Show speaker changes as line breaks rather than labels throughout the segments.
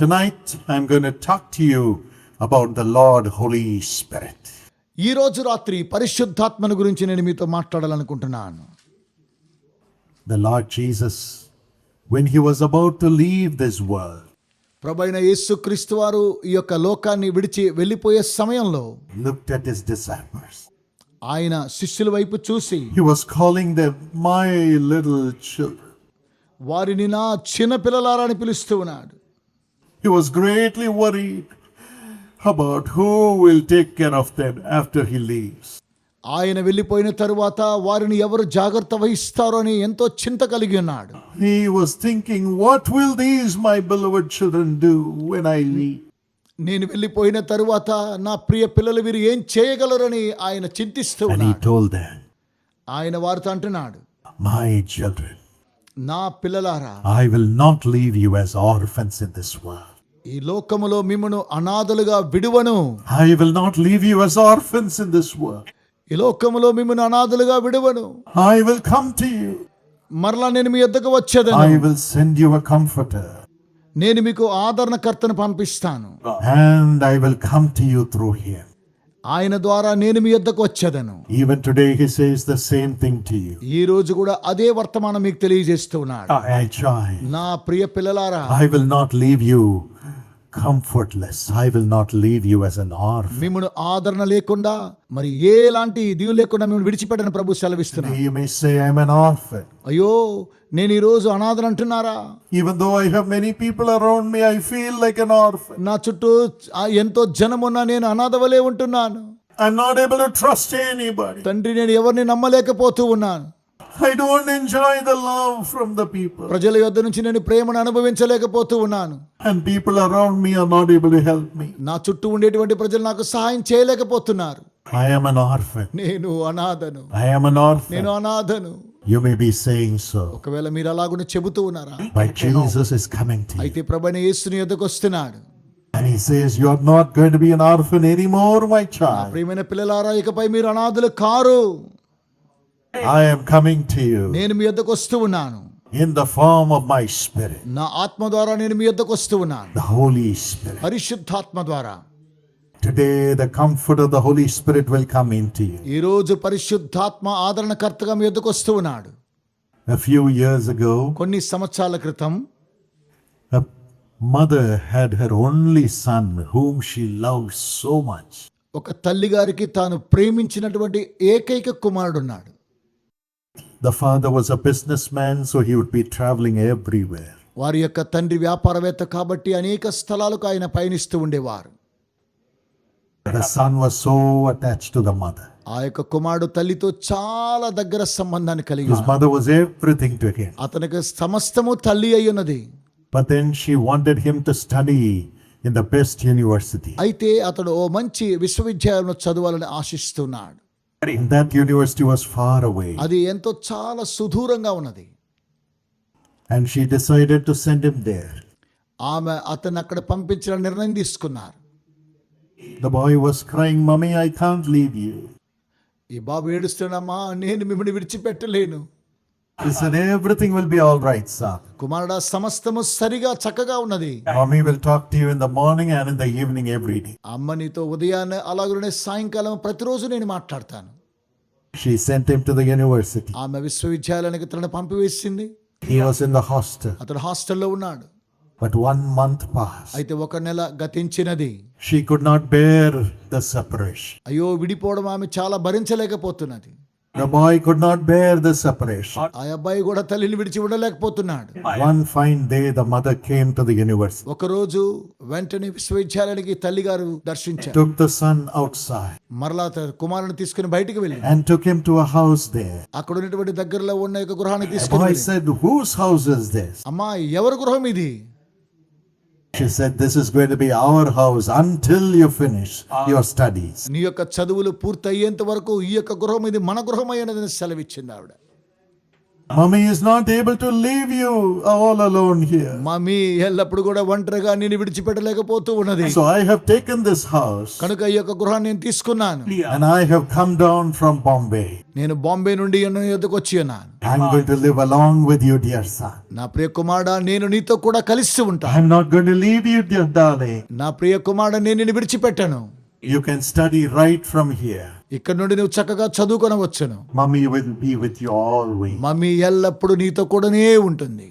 Tonight, I'm going to talk to you about the Lord Holy Spirit.
ఈ రోజు రాత్రి పరిశుద్ధాత్మను గురించి నేను మీతో మాట్లాడాలనుకుంటున్నాను
The Lord Jesus, when he was about to leave this world,
ప్రభైన యేసుక్రీస్తు వారు ఈ యొక్క లోకాన్ని విడిచి వెళ్ళిపోయే సమయంలో
looked at his disciples.
ఆయన శిష్యుల వైపు చూసి
He was calling them my little children.
వారిని నా చిన్న పిల్లలారా అని పిలుస్తూ ఉన్నాడు
He was greatly worried about who will take care of them after he leaves.
ఆయన వెళ్ళిపోయిన తరువాత వారిని ఎవరు జాగ్రత్త వహిస్తారో అని ఎంతో చింత కలిగి ఉన్నాడు
He was thinking, What will these my beloved children do when I leave?
నేను వెళ్ళిపోయిన తరువాత నా ప్రియ పిల్లలు వీరు ఏం చేయగలరని ఆయన చింతిస్తూ
And he
ఉన్నాడు
told them,
ఆయన వారితో అంటున్నాడు
My children,
నా పిల్లలారా
I will not leave you as orphans in this world.
ఈ లోకములో మిమ్మను అనాథలుగా విడువను.
I will not leave you as orphans in this world.
ఈ లోకములో మిమ్మను అనాథలుగా విడువను.
I will come to you
మరలా నేను మీ యొద్దకు వచ్చేదను.
I will send you a comforter
నేను మీకు ఆదరణకర్తను పంపిస్తాను.
And I will come to you through him
ఆయన ద్వారా నేను మీ యొద్దకు వచ్చేదను.
Even today he says the same thing to you
ఈ రోజు కూడా అదే వర్తమానం మీకు తెలియజేస్తున్నాడు
ఐ చాయ్
నా ప్రియ పిల్లలారా
I will not leave you comfortless. I will not leave you as an orphan.
మిమ్మల్ని ఆదరణ లేకుండా మరి ఎలాంటి దిగు లేకుండా మిమ్మల్ని విడిచిపెట్టని ప్రభు సెలవిస్తున్నా
You may say, I'm an orphan.
అయ్యో నేను ఈ రోజు అనాథను అంటున్నారా
Even though I have many people around me, I feel like an orphan.
నా చుట్టూ ఆ ఎంతో జనమున్నా నేను అనాథ వలె ఉంటున్నాను
I'm not able to trust anybody.
తండ్రి నేను ఎవరిని నమ్మలేకపోతూ ఉన్నాను
I don't enjoy the love from the people.
ప్రజల యొద్ద నుంచి నేను ప్రేమను అనుభవించలేకపోతూ ఉన్నాను
And people around me are not able to help me.
నా చుట్టూ ఉండేటువంటి ప్రజలు నాకు సహాయం చేయలేకపోతున్నారు
I am an orphan.
నేను అనాథను
I am an orphan.
నేను అనాథను
You may be saying so.
ఒకవేళ మీరు అలాగునే చెబుతూ ఉన్నారా
But Jesus is coming to you.
అయితే ప్రభైన యేసుని యొద్దకు వస్తున్నాడు
And he says, You're not going to be an orphan anymore, my child.
ప్రియమైన పిల్లలారా ఇకపై మీరు అనాథులు కారు
I am coming to you
నేను మీ యొద్దకు వస్తూ ఉన్నాను
in the form of my spirit,
నా ఆత్మ ద్వారా నేను మీ యొద్దకు వస్తూ ఉన్నాను
the Holy Spirit.
పరిశుద్ధాత్మ ద్వారా
Today, the comfort of the Holy Spirit will come into you.
ఈ రోజు పరిశుద్ధాత్మ ఆదరణకర్తగా మీ యొద్దకు వస్తూ ఉన్నాడు
A few years ago,
కొన్ని సంవత్సరాల క్రితం
a mother had her only son whom she loved so much.
ఒక తల్లి గారికి తాను ప్రేమించినటువంటి ఏకైక కుమారుడు ఉన్నాడు
The father was a businessman, so he would be traveling everywhere.
వారి యొక్క తండ్రి వ్యాపారవేత్త కాబట్టి అనేక స్థలాలకు ఆయన పయనిస్తూ ఉండేవారు
The son was so attached to the mother.
ఆ యొక్క కుమారుడు తల్లితో చాలా దగ్గర సంబంధాన్ని కలిగి
His
ఉన్నాడు.
mother was everything to him.
అతనికి సమస్తము తల్లి అయి ఉన్నది
But then she wanted him to study in the best university.
అయితే అతడు ఓ మంచి విశ్వవిద్యాలయంలో చదవాలని ఆశిస్తున్నాడు
And that university was far away.
అది ఎంతో చాలా సుదూరంగా ఉన్నది
And she decided to send him there.
ఆమె అతన్ని అక్కడ పంపించిన నిర్ణయం తీసుకున్నారు
The boy was crying, Mummy, I can't leave you.
ఈ బాబు ఏడుస్తున్నామా నేను మిమ్మల్ని విడిచిపెట్టలేను
Said, Everything will be all right, son.
కుమారుడా సమస్తము సరిగా చక్కగా ఉన్నది
Mommy will talk to you in the morning and in the evening every day.
అమ్మ నీతో ఉదయాన్నే అలాగనే సాయంకాలం ప్రతిరోజు నేను మాట్లాడతాను
She sent him to the university.
ఆమె విశ్వవిద్యాలయానికి తనను పంపివేసింది
He was in the hostel.
అతడు హాస్టల్లో ఉన్నాడు
But one month passed.
అయితే ఒక నెల గతించినది
She could not bear the separation.
అయ్యో విడిపోవడం ఆమె చాలా భరించలేకపోతున్నది
The boy could not bear the separation.
ఆ అబ్బాయి కూడా తల్లిని విడిచి ఉండలేకపోతున్నాడు
One fine day, the mother came to the university,
ఒకరోజు వెంటనే విశ్వవిద్యాలయానికి తల్లిగారు దర్శించారు
took the son outside,
మరలా తన కుమారుని తీసుకుని బయటికి వెళ్ళి
and took him to a house there.
అక్కడ ఉన్నటువంటి దగ్గరలో ఉన్న ఒక గృహానికి
The
తీసుకుని
boy
వెళ్ళి,
said, Whose house is this?
అమ్మా ఎవరి గృహం ఇది
She said, This is going to be our house until you finish your studies.
నీ యొక్క చదువులు పూర్తి అయ్యేంత వరకు ఈ యొక్క గృహం ఇది మన గృహం అయినదని సెలవిచ్చింది ఆవిడ
Mommy is not able to leave you all alone here.
Mummy ఎల్లప్పుడు కూడా ఒంటరిగా నేను విడిచిపెట్టలేకపోతూ ఉన్నది
So I have taken this house
కనుక ఈ యొక్క గృహాన్ని నేను తీసుకున్నాను
and I have come down from Bombay.
నేను బాంబే నుండి ఎన్నో ఎద్దుకు వచ్చి ఉన్నాను
I'm going to live along with you, dear son.
నా ప్రియ కుమారుడా నేను నీతో కూడా కలిసి ఉంటా
I'm not going to leave you, dear darling.
నా ప్రియ కుమారుడు నేను నిన్ను విడిచిపెట్టాను
You can study right from here.
ఇక్కడ నుండి నువ్వు చక్కగా చదువుకొనవచ్చును
Mommy will be with you always.
Mummy ఎల్లప్పుడూ నీతో కూడానే ఉంటుంది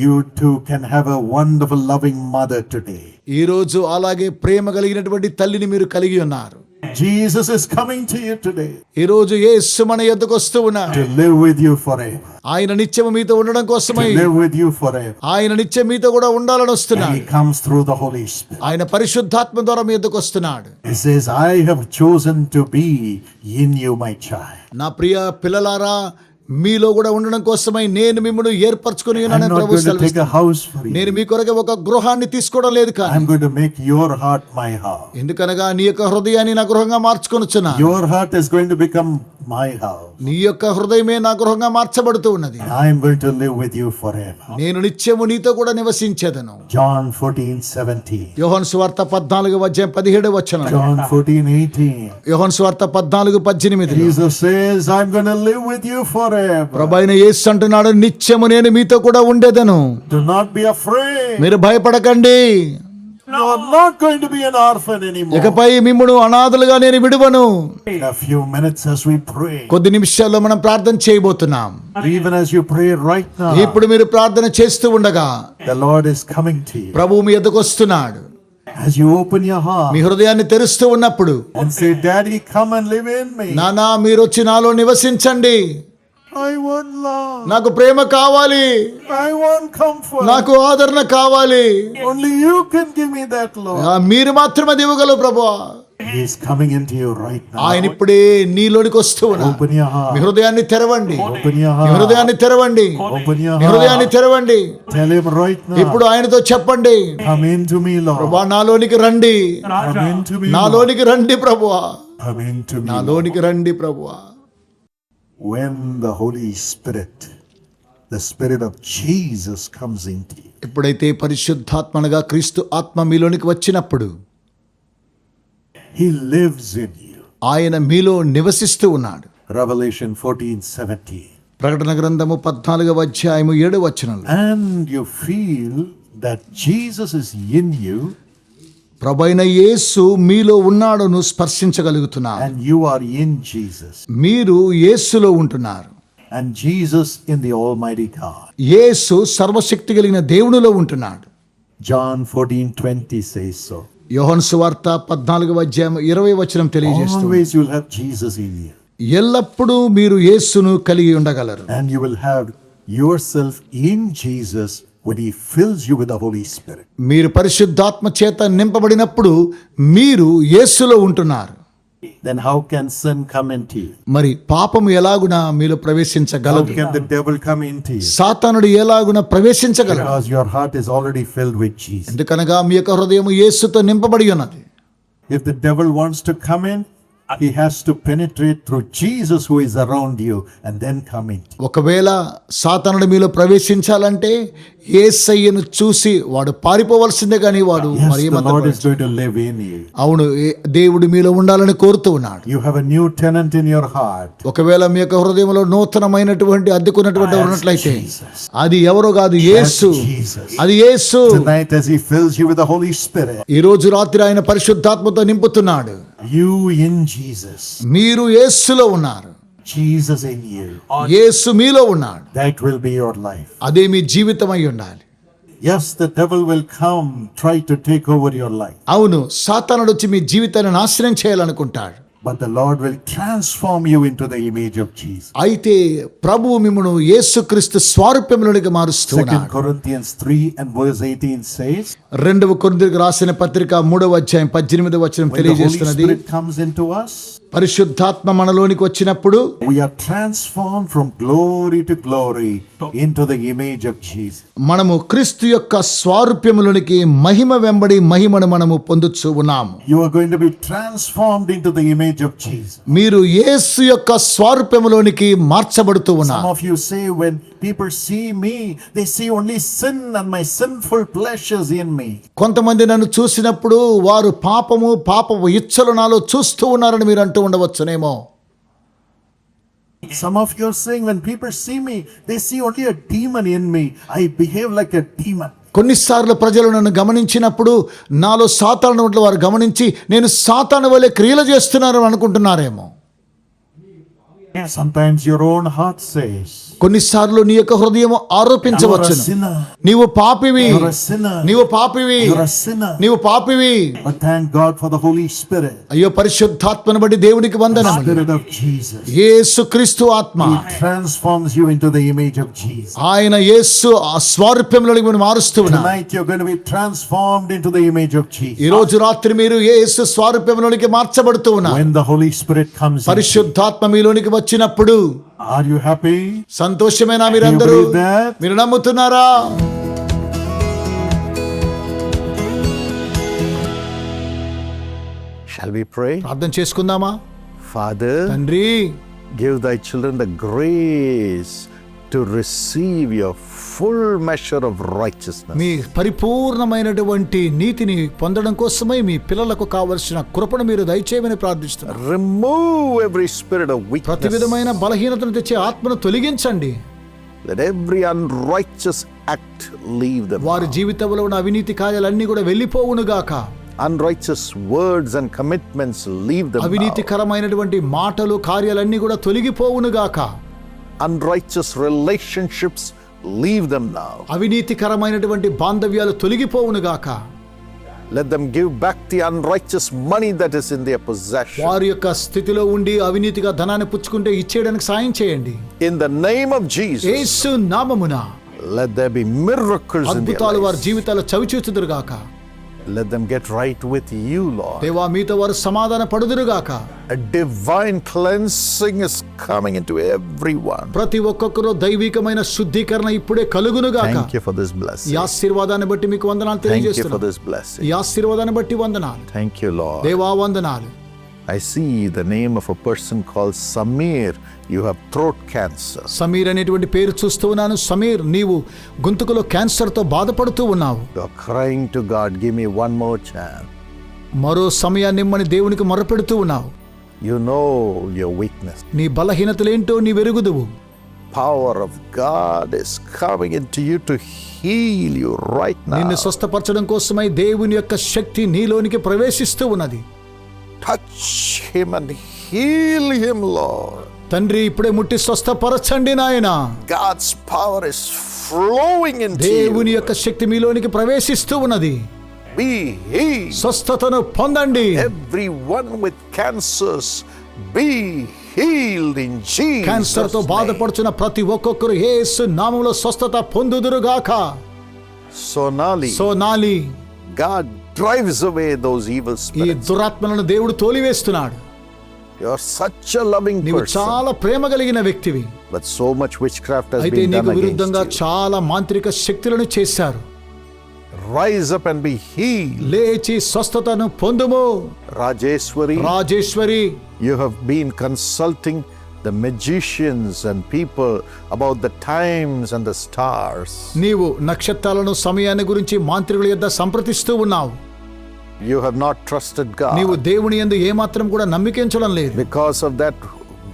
You too can have a wonderful, loving mother today.
ఈ రోజు అలాగే ప్రేమ కలిగినటువంటి తల్లిని మీరు కలిగి ఉన్నారు
Jesus is coming to you today
ఈ రోజు యేసు మన ఎద్దుకు వస్తూ ఉన్నాడు
to live with you forever.
ఆయన నిత్యము మీతో ఉండడం
To
కోసమై
live with you forever.
ఆయన నిత్యం మీతో కూడా ఉండాలని
And
వస్తున్నాడు
He comes through the Holy Spirit.
ఆయన పరిశుద్ధాత్మ ద్వారా మీ ఎద్దుకు వస్తున్నాడు
He says, I have chosen to be in you, my child.
నా ప్రియ పిల్లలారా మీలో కూడా ఉండడం కోసమై నేను మిమ్మల్ని ఏర్పరచుకుని ఉన్నానని సెలవిస్తున్నాడు. నేను. మీ కొరకు ఒక గృహాన్ని తీసుకోవడం లేదు కానీ
heart my house.
ఎందుకనగా నీ యొక్క హృదయాన్ని నా గృహంగా మార్చుకొనుచున్నా
Your heart is going to become my house.
నీ యొక్క హృదయమే నా గృహంగా మార్చబడుతూ ఉన్నది
And I'm going to live with you forever.
నేను నిత్యము నీతో కూడా నివసించేదను
John 14, 17.
యోహన్ స్వార్త పద్నాలుగు అధ్యాయం పదిహేడు వచ్చిన
John 14, 18.
యోహన్ స్వార్త పద్నాలుగు పద్దెనిమిది
Jesus says, I'm going to live with you forever.
ప్రభైన యేసు అంటున్నాడు నిత్యము నేను మీతో కూడా ఉండేదను
Do not be afraid.
మీరు భయపడకండి
You are not going to be an orphan anymore.
ఇకపై మిమ్మును అనాథలుగా నేను విడువను
In a few minutes as we pray,
కొద్ది నిమిషాల్లో మనం ప్రార్థన చేయబోతున్నాం
even as you pray right now,
ఇప్పుడు మీరు ప్రార్థన చేస్తూ ఉండగా
the Lord is coming to you.
ప్రభువు మీ ఎద్దకు వస్తున్నాడు
As you open your
me
heart
హృదయాన్ని తెరుస్తూ ఉన్నప్పుడు
and say, Daddy, come and live in me.
నానా మీరు వచ్చి నాలో నివసించండి. నాకు ప్రేమ కావాలి.
ఐ వాంట్ కంఫర్ట్
నాకు ఆదరణ కావాలి.
ఓన్లీ యు
కెన్ మీరు మాత్రమే
దేవుగలు ప్రభువా కమింగ్
ఆయన ఇప్పుడే నీలోనికి
వస్తున్నాడు
హృదయాన్ని తెరవండి. హృదయాన్ని తెరవండి. హృదయాన్ని తెరవండి. ఇప్పుడు ఆయనతో చెప్పండి.
కమ్ ఇంటు
మీ నాలోనికి రండి. నాలోనికి రండి ప్రభువా
కమ్ ఇంటు మీ
నాలోనికి రండి ప్రభువా
When the Holy Spirit, the Spirit of Jesus comes into you,
ఎప్పుడైతే పరిశుద్ధాత్మనగా క్రీస్తు ఆత్మ మీలోనికి వచ్చినప్పుడు
He lives in you.
ఆయన మీలో నివసిస్తూ ఉన్నాడు
Revelation 14 17.
ప్రకటన గ్రంథము పద్నాలుగవ అధ్యాయము ఏడు వచనంలో
And you feel that Jesus is in you
ప్రభైన యేసు మీలో ఉన్నాడును స్పర్శించగలుగుతున్నారు
and you are in Jesus.
మీరు యేసులో ఉంటున్నారు
And Jesus in the Almighty God.
యేసు సర్వశక్తి కలిగిన దేవునిలో ఉంటున్నాడు
John 14 20 says so.
యోహన్ సువార్త పద్నాలుగవ అధ్యాయం ఇరవై వచనం తెలియజేస్తుంది
Always have Jesus in you.
ఎల్లప్పుడూ మీరు యేసును కలిగి ఉండగలరు
And you will have yourself in Jesus when He fills you with the Holy Spirit.
మీరు పరిశుద్ధాత్మ చేత నింపబడినప్పుడు మీరు యేసులో ఉంటున్నారు
Then how can sin come into you?
మరి పాపము ఎలాగున మీలో
How
ప్రవేశించగలదు
can the devil come into you?
సాతానుడు ఎలాగున ప్రవేశించగలడు
Because your heart is already filled with Jesus.
ఎందుకనగా మీ యొక్క హృదయం యేసుతో నింపబడి ఉన్నది
If the devil wants to come in, he has to penetrate through Jesus who is around you and then come in.
ఒకవేళ సాతానుడు మీలో ప్రవేశించాలంటే ఏసయ్యను చూసి వాడు పారిపోవలసిందే కానీ వాడు
Yes,
మరి
the
ఏమంత
Lord is going to live in you.
అవును దేవుడు మీలో ఉండాలని కోరుతూ ఉన్నాడు
You have a new tenant in your heart.
ఒకవేళ మీ యొక్క హృదయంలో నూతనమైనటువంటి అద్దెకున్నటువంటి ఉన్నట్లయితే అది ఎవరో కాదు యేసు. అది యేసు
Tonight, as He fills you with the Holy Spirit,
ఈ రోజు రాత్రి ఆయన పరిశుద్ధాత్మతో నింపుతున్నాడు
you in Jesus,
మీరు యేసులో ఉన్నారు
Jesus in you,
యేసు మీలో ఉన్నాడు
that will be your life.
అదే మీ జీవితం అయి ఉండాలి
Yes, the devil will come, try to take over your life,
అవును సాతానుడు వచ్చి మీ జీవితాన్ని నాశనం చేయాలనుకుంటాడు
but the Lord will transform you into the image of Jesus.
అయితే ప్రభువు మిమ్మను యేసుక్రీస్తు స్వారూప్యంలోనికి మారుస్తూ
Second
ఉన్నాడు
Corinthians 3 and verse 18 says,
రెండవ కొరింథీయులకు రాసిన పత్రిక మూడవ అధ్యాయం పద్దెనిమిదవ వచనం
When the Holy
తెలియజేస్తున్నది
Spirit comes into us,
పరిశుద్ధాత్మ మనలోనికి వచ్చినప్పుడు మనము క్రీస్తు యొక్క స్వారూప్యములోనికి మహిమ వెంబడి మహిమను మనము పొందుచు ఉన్నాము. మీరు యేసు యొక్క స్వారూప్యములోనికి మార్చబడుతూ ఉన్నారు. కొంతమంది నన్ను చూసినప్పుడు వారు పాపము పాపము ఇచ్చలు నాలో చూస్తూ ఉన్నారని మీరు అంటూ ఉండవచ్చునేమో
Some of you are saying, when people see me, they see only a demon in me. I behave like a demon.
కొన్నిసార్లు ప్రజలు నన్ను గమనించినప్పుడు నాలో సాతాను వారు గమనించి నేను సాతాను వల్లే క్రియలు చేస్తున్నారని అనుకుంటున్నారేమో కొన్నిసార్లు నీ యొక్క హృదయం ఆరోపించవచ్చు నీవు పాపివి. నీవు పాపివి. నీవు పాపివి. అయ్యో పరిశుద్ధాత్మను బట్టి దేవునికి వందన ఆత్మ. ఆయన యేసు ఆ
స్వరూపంలోకి మిమ్మల్ని
ఈ రోజు రాత్రి మీరు యేసు
స్వరూపంలోకి మార్చబడుతున్నారు వెన్ హోలీ స్పిరిట్ కమ్స్
పరిశుద్ధాత్మ మీలోనికి వచ్చి వచ్చినప్పుడు
ఆర్ యు హ్యాపీ
సంతోషమేనా మీరందరూ? మీరు నమ్ముతున్నారా?
షాల్ వి ప్రే
ప్రార్థన చేసుకుందామా?
ఫాదర్
తండ్రి
give thy children the grace to receive your full measure of righteousness.
మీ పరిపూర్ణమైనటువంటి నీతిని పొందడం కోసమై మీ పిల్లలకు కావలసిన కృపను మీరు దయచేయమని ప్రార్థిస్తున్నారు
Remove every spirit of
ప్రతి
weakness.
విధమైన బలహీనతను తెచ్చే ఆత్మను తొలగించండి
Let every unrighteous act leave them.
వారి జీవితంలో ఉన్న అవినీతి కార్యాలన్నీ కూడా వెళ్ళిపోవునుగాక
Unrighteous words and commitments leave them. now.
అవినీతికరమైనటువంటి మాటలు కార్యాలన్నీ కూడా తొలగిపోవునుగాక
Unrighteous relationships leave them now.
అవినీతికరమైనటువంటి బాంధవ్యాలు తొలగిపోవునుగాక
Let them give back the unrighteous money that is in their possession.
వారి యొక్క స్థితిలో ఉండి అవినీతిగా ధనాన్ని పుచ్చుకుంటే ఇచ్చేయడానికి సాయం చేయండి
In the name of Jesus,
యేసు నామమున
let there be miracles in their
అద్భుతాలు వారి
lives.
జీవితాలు చవిచూచుదురుగాక
Let them get right with you, Lord.
దేవా మీతో వారు సమాధాన పడుదురుగాక
A divine cleansing is coming into everyone.
ప్రతి ఒక్కొక్కరు దైవికమైన శుద్ధీకరణ ఇప్పుడే కలుగునుగాక
Thank you for this
ఈ
blessing.
ఆశీర్వాదాన్ని బట్టి మీకు వందనాలు
Thank you for
తెలియజేస్తున్నాను
this blessing.
ఈ ఆశీర్వాదాన్ని బట్టి వందనాలు
Thank you, Lord.
దేవా వందనాలు
I see the name of a person called Samir. You have throat cancer.
Sameer అనేటువంటి పేరు చూస్తూ ఉన్నాను సమీర్ నీవు గొంతుకులో క్యాన్సర్తో బాధపడుతూ ఉన్నావు
You're crying to God, give me one more chance.
మరో సమయాన్ని ఇమ్మని దేవునికి మొరపెడుతూ ఉన్నావు
You know your weakness.
నీ బలహీనతలేంటో నీ వెరుగుదువు
Power of God is coming into you to heal you right now.
నిన్ను స్వస్థపరచడం కోసమై దేవుని యొక్క శక్తి నీలోనికి ప్రవేశిస్తూ ఉన్నది
Touch him and heal him, Lord.
తండ్రి ఇప్పుడే ముట్టి స్వస్థపరచండి నాయన
God's power is flowing into
దేవుని. యొక్క శక్తి మీలోనికి ప్రవేశిస్తూ ఉన్నది
బి
స్వస్థతను పొందండి.
Every one with cancers be healed in the క్యాన్సర్తో
బాధపడుచున్న ప్రతి ఒక్కొక్కరు యేసు నామములో స్వస్థత పొందుదురుగాక.
Sonali.
Sonali.
God drives away those evil spirits ఈ
దురాత్మలను దేవుడు తోలివేస్తున్నాడు.
యూర్ సచ్
లవింగ్
నేను
చాలా ప్రేమ కలిగిన వ్యక్తివి. చాలా మాంత్రిక శక్తులను చేశారు.
Rise up and be healed.
లేచి స్వస్థతను పొందుము
Rajeshwari,
Rajeshwari
you have been consulting the magicians and people about the times and the stars.
నీవు నక్షత్రాలను సమయాన్ని గురించి మాంత్రికుల యొద్ద సంప్రదిస్తూ ఉన్నావు
You have not trusted
నీవు
God.
దేవుని యందు ఏమాత్రం కూడా నమ్మికించడం లేదు
Because of that,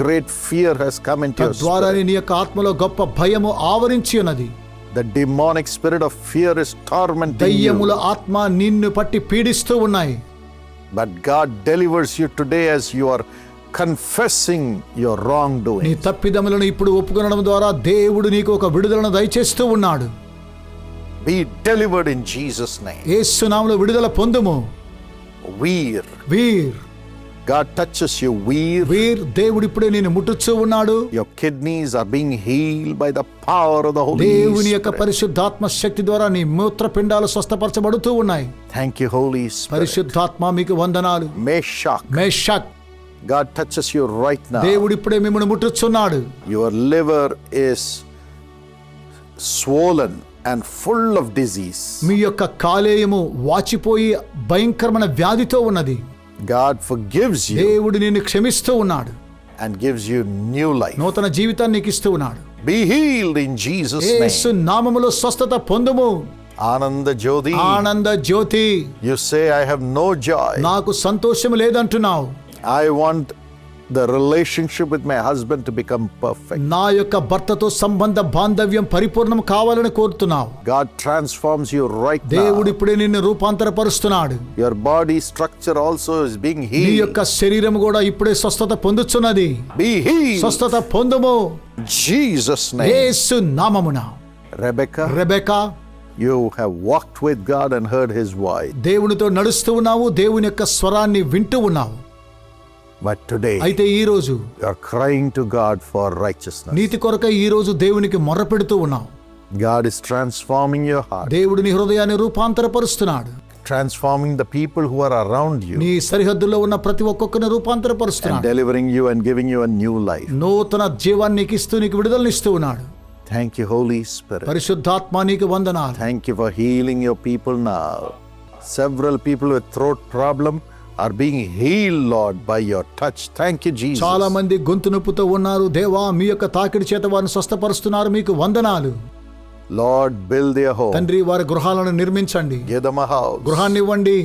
great fear has come into your
తద్వారా
spirit.
నీ యొక్క ఆత్మలో గొప్ప భయము ఆవరించి ఉన్నది
The demonic spirit of fear is tormenting
దయ్యముల
you.
ఆత్మ నిన్ను పట్టి పీడిస్తూ ఉన్నాయి
But God delivers you today as you are confessing your
నీ
wrongdoing.
తప్పిదములను ఇప్పుడు ఒప్పుకొనడం ద్వారా దేవుడు నీకు ఒక విడుదలను దయచేస్తూ ఉన్నాడు
Be delivered in Jesus' name.
ఏసునాములో విడుదల పొందుము
Weir.
Veer
God touches you, weir.
వీర్ దేవుడు ఇప్పుడే నేను ముట్టుచూ ఉన్నాడు
Your kidneys are being healed by the power of the Holy
దేవుని యొక్క
Spirit.
పరిశుద్ధాత్మ శక్తి ద్వారా నీ మూత్రపిండాలు స్వస్థపరచబడుతూ ఉన్నాయి
Thank you, Holy Spirit.
పరిశుద్ధాత్మ మీకు వందనాలు
Meshach,
Meshach
God touches you right now.
దేవుడు ఇప్పుడే మిమ్మల్ని ముట్టుచున్నాడు
Your liver is swollen and full of disease.
మీ యొక్క కాలేయము వాచిపోయి భయంకరమైన వ్యాధితో ఉన్నది
God forgives you
దేవుడు నిన్ను క్షమిస్తూ ఉన్నాడు
and gives you new life.
నూతన జీవితాన్ని నీకు ఇస్తూ ఉన్నాడు
Be healed in Jesus'
Yesu
name.
నామములో స్వస్థత పొందుము
Ananda Jyoti,
ఆనంద జ్యోతి
you say, I have no joy.
నాకు సంతోషం లేదంటున్నావు
I want the relationship with my husband to become perfect.
నా యొక్క భర్తతో సంబంధ బాంధవ్యం పరిపూర్ణం కావాలని కోరుతున్నావు
God transforms you right
దేవుడు
now.
ఇప్పుడే నిన్ను రూపాంతరపరుస్తున్నాడు
Your body structure also is being
నీ
healed.
యొక్క శరీరం కూడా ఇప్పుడే స్వస్థత పొందుచున్నది
Be healed.
స్వస్థత పొందుము
Jesus' name.
యేసు నామమున
Rebecca,
Rebecca
you have walked with God and heard his voice.
దేవునితో నడుస్తూ ఉన్నావు దేవుని యొక్క స్వరాన్ని వింటూ ఉన్నావు
But today,
అయితే ఈ రోజు
you are crying to God for righteousness.
నీతి కొరకై ఈ రోజు దేవునికి మొర్రపెడుతూ ఉన్నావు
God is transforming your heart,
దేవుడు నీ హృదయాన్ని రూపాంతరపరుస్తున్నాడు
transforming the people who are around you,
నీ సరిహద్దుల్లో ఉన్న ప్రతి ఒక్కొక్కరిని
and
రూపాంతరపరుస్తున్నాడు
delivering you and giving you a new life.
నూతన జీవాన్ని నీకు ఇస్తూ నీకు విడుదలనిస్తూ ఉన్నాడు
Thank you, Holy Spirit.
పరిశుద్ధాత్మ నీకు వందనాలు
Thank you for healing your people now. Several people with throat problem are being healed, Lord, by your touch. Thank you, Jesus.
చాలా మంది గొంతు నొప్పుతో ఉన్నారు దేవా మీ యొక్క తాకిడి చేత వారిని స్వస్థపరుస్తున్నారు మీకు వందనాలు
Lord, build their home.
తండ్రి వారి గృహాలను నిర్మించండి
a house.
గృహాన్ని ఇవ్వండి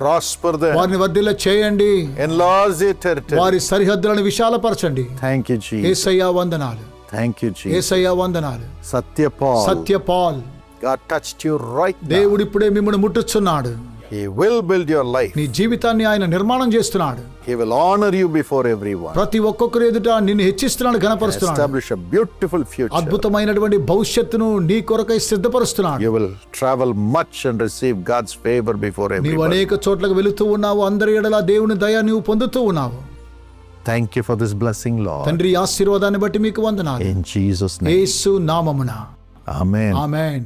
Prosper them.
వారిని వర్ధిల్ల చేయండి
Enlarge their territory.
వారి సరిహద్దులను విశాలపరచండి
Thank you, Jesus.
ఏసయ్యా వందనాలు
Thank you, Jesus.
ఏసయ్యా వందనాలు
Satya Paul.
Satya Paul
God touched you right now.
దేవుడు ఇప్పుడే మిమ్మల్ని ముట్టుచున్నాడు
He will build your life.
నీ జీవితాన్ని ఆయన నిర్మాణం చేస్తున్నాడు
He will honor you before everyone.
ప్రతి ఒక్కొక్కరు ఎదుట నిన్ను హెచ్చిస్తున్నాడు గణపరుస్తున్నాడు
Establish a beautiful future.
అద్భుతమైనటువంటి భవిష్యత్తును నీ కొరకై సిద్ధపరుస్తున్నాడు
You will travel much and receive God's favor before
నీవు
everyone.
అనేక చోట్లకు వెళుతూ ఉన్నావు అందరి ఎడల దేవుని దయ నీవు పొందుతూ ఉన్నావు
Thank you for this blessing, Lord.
తండ్రి ఆశీర్వాదాన్ని బట్టి మీకు వందనాలు
In Jesus' name.
యేసు నామమున
Amen.
ఆమెన్